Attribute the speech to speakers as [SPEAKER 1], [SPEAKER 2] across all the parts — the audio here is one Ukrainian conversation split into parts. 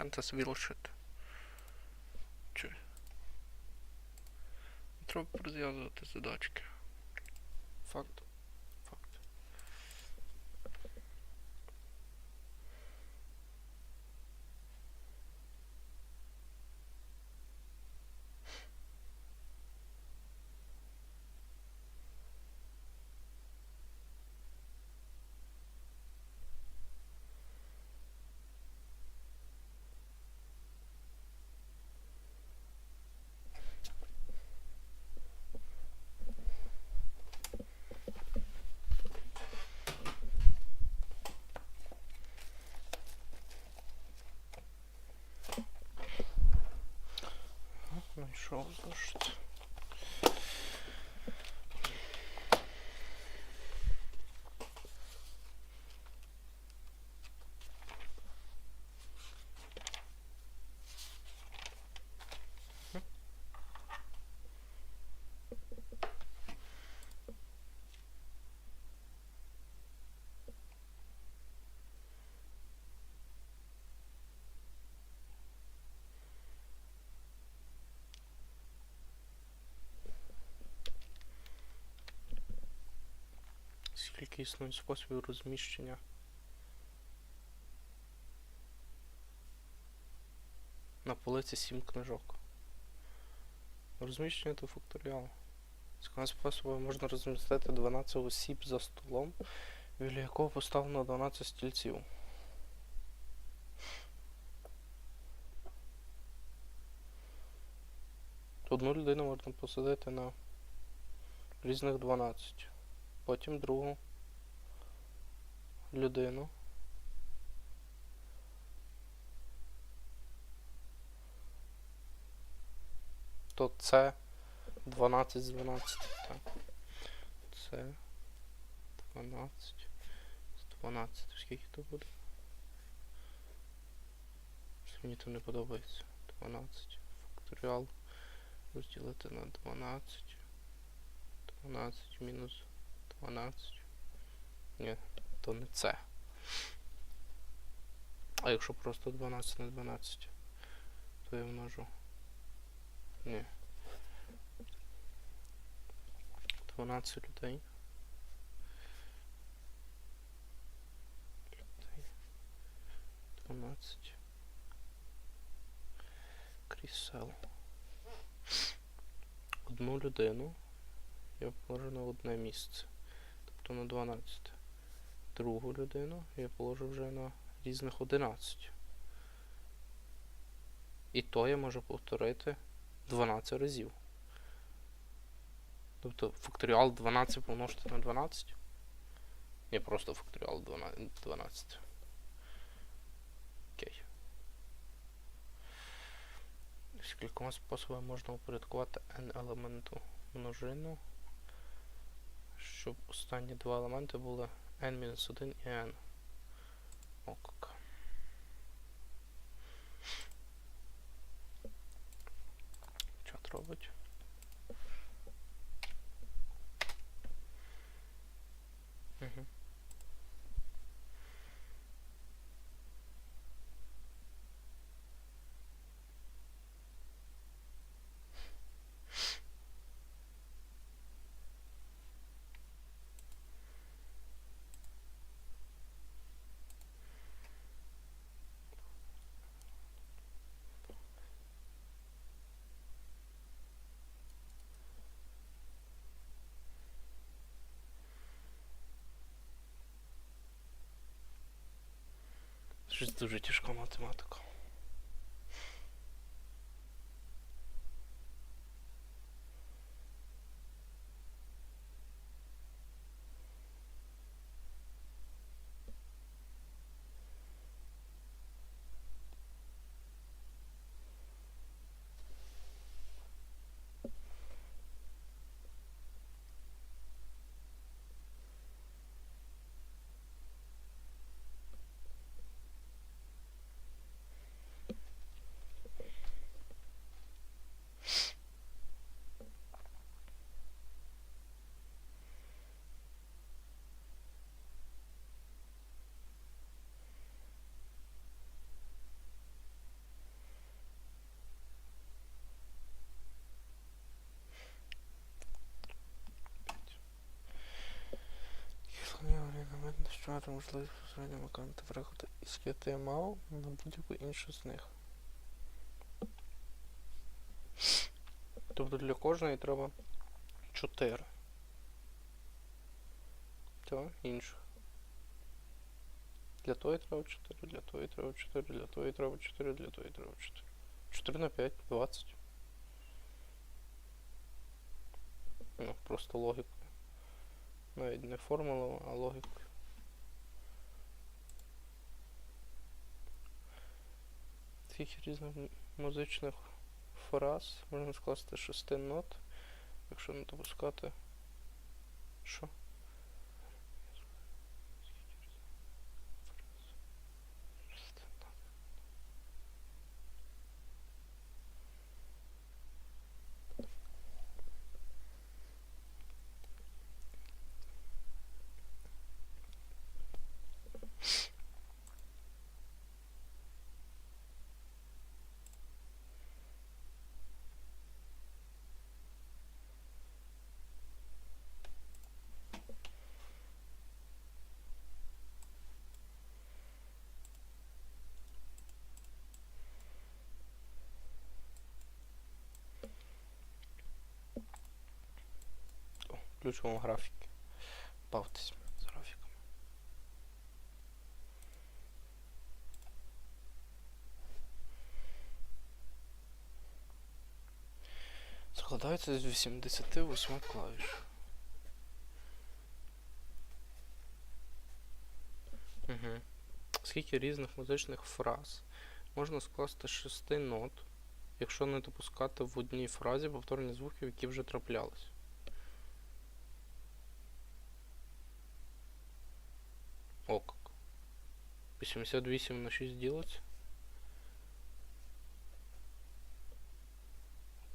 [SPEAKER 1] Фентес will shit. Чи? Треба розв'язувати задачки. Факт. Знайшов зошит. Скільки існує способів розміщення? На полиці 7 книжок. Розміщення то факторіал. З способу можна розмістити 12 осіб за столом, біля якого поставлено 12 стільців. Одну людину можна посадити на різних 12 потім другу людину. То це 12 з 12, так. Це 12 з 12. Скільки то буде? Мені то не подобається. 12. Факторіал розділити на 12. 12 мінус 12. Ні, то не це. А якщо просто 12 на 12, то я множу. Ні. 12 людей. Людей. 12. Крісел. Одну людину я положу на одне місце тобто на 12. Другу людину я положу вже на різних 11. І то я можу повторити 12 разів. Тобто факторіал 12 помножити на 12. Ні, просто факторіал 12. Окей. Скількома способами можна упорядкувати n елементу множину щоб останні два елементи були n-1 і n. Ок. Що робить. Przecież duży ciężko matematyką. Забезпечувати можливість безпосередньо виконати переклади із HTML на будь-яку іншу з них. Тобто для кожної треба 4. Та інших. Для тої треба 4, для тої треба 4, для тої треба 4, для тої треба 4. 4 на 5, 20. Ну, просто логікою. Навіть не формулою, а логікою. Скільки різних музичних фраз можна скласти шести нот, якщо не допускати. Що? Включимо графіки. Бавтесь з графіками. Складається з 88 клавіш. Угу. Скільки різних музичних фраз можна скласти з 6 нот, якщо не допускати в одній фразі повторні звуки, які вже траплялись? О как. 88 на 6 делать.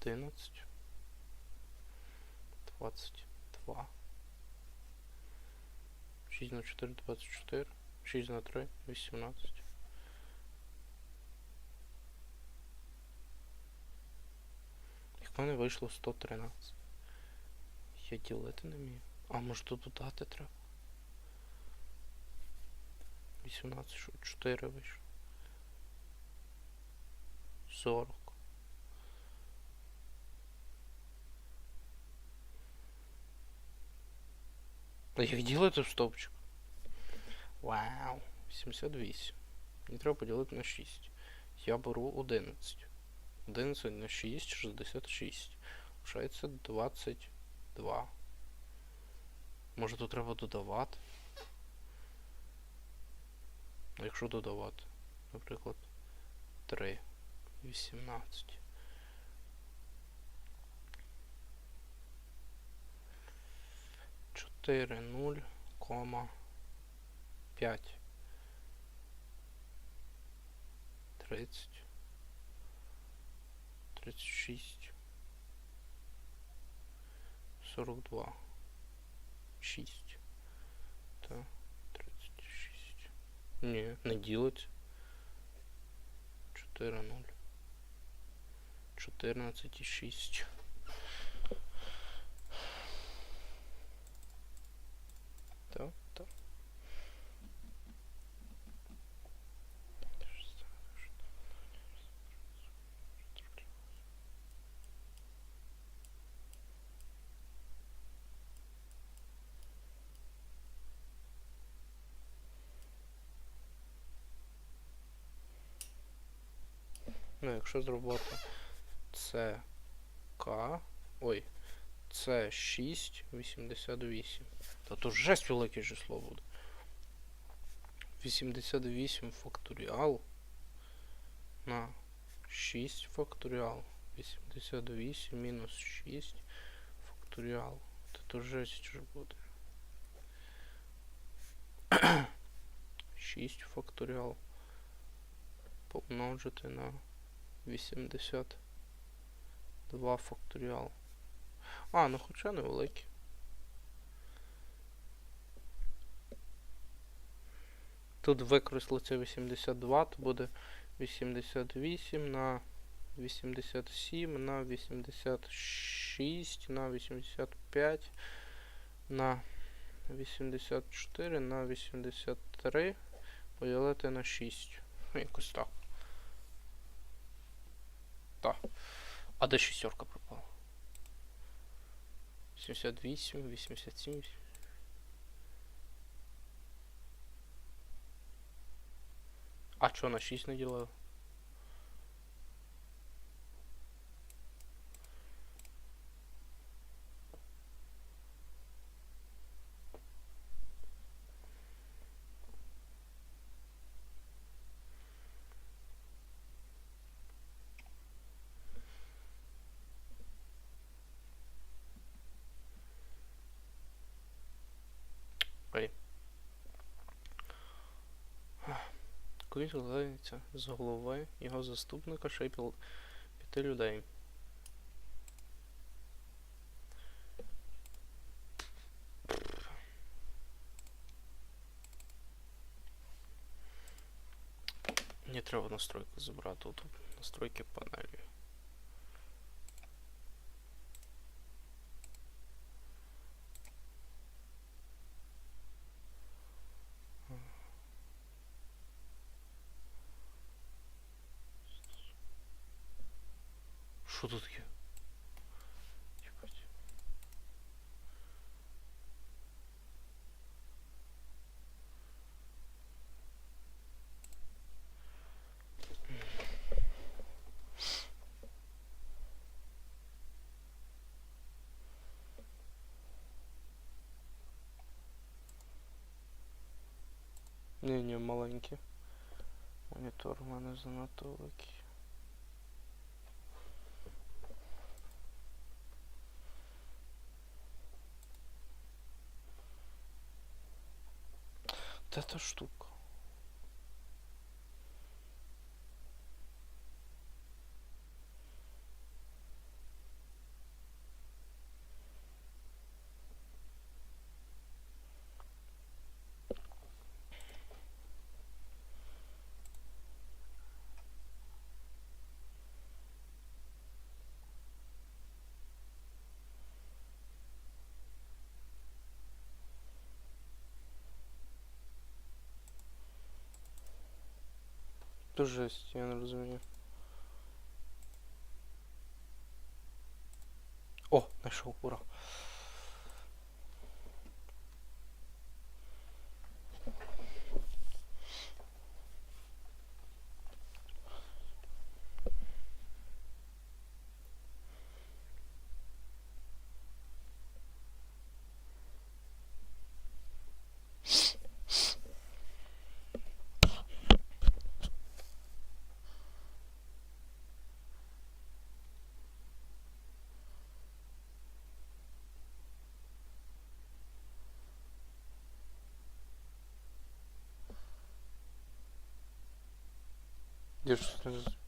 [SPEAKER 1] 11. 22. 6 на 4, 24. 6 на 3, 18. Як мене вийшло 113. Я ділити не вмію. А може тут додати треба? 18, що 4 вийшло. 40. А як ділити в стовпчик? Вау. 78. Мені треба поділити на 6. Я беру 11. 11 на 6, 66. Лишається 22. Може тут треба додавати? А якщо додавати, наприклад, 3, 18. Чотири нуль кома п'ять. Тридцять. Тридцять шість. Сорок два. Шість. Та. Не ділить. 4 0. 14 і 6. Так, так. Ну, якщо зробити це К. Ой. Це 6, 88. Та то жесть велике число буде. 88 факторіал на 6 факторіал. 88 мінус 6 факторіал. Та то жесть вже буде. 6 факторіал. Помножити на 82 факторіал. А, ну хоча невеликий. Тут використалося 82, то буде 88 на 87 на 86 на 85 на 84 на 83 поділити на 6. Ну, якось так. Так. А де шістерка пропала? 78, 87. А чо на 6 не ділили? Коли з голови його заступника ще й п'яти людей. Мені треба настройку забрати. Тут настройки панелі. Ні, ні, маленький. Монітор у мене занадто великий. Та та штука. То жесть, я не розумію. О, знайшов, ура. Я ж не розумію.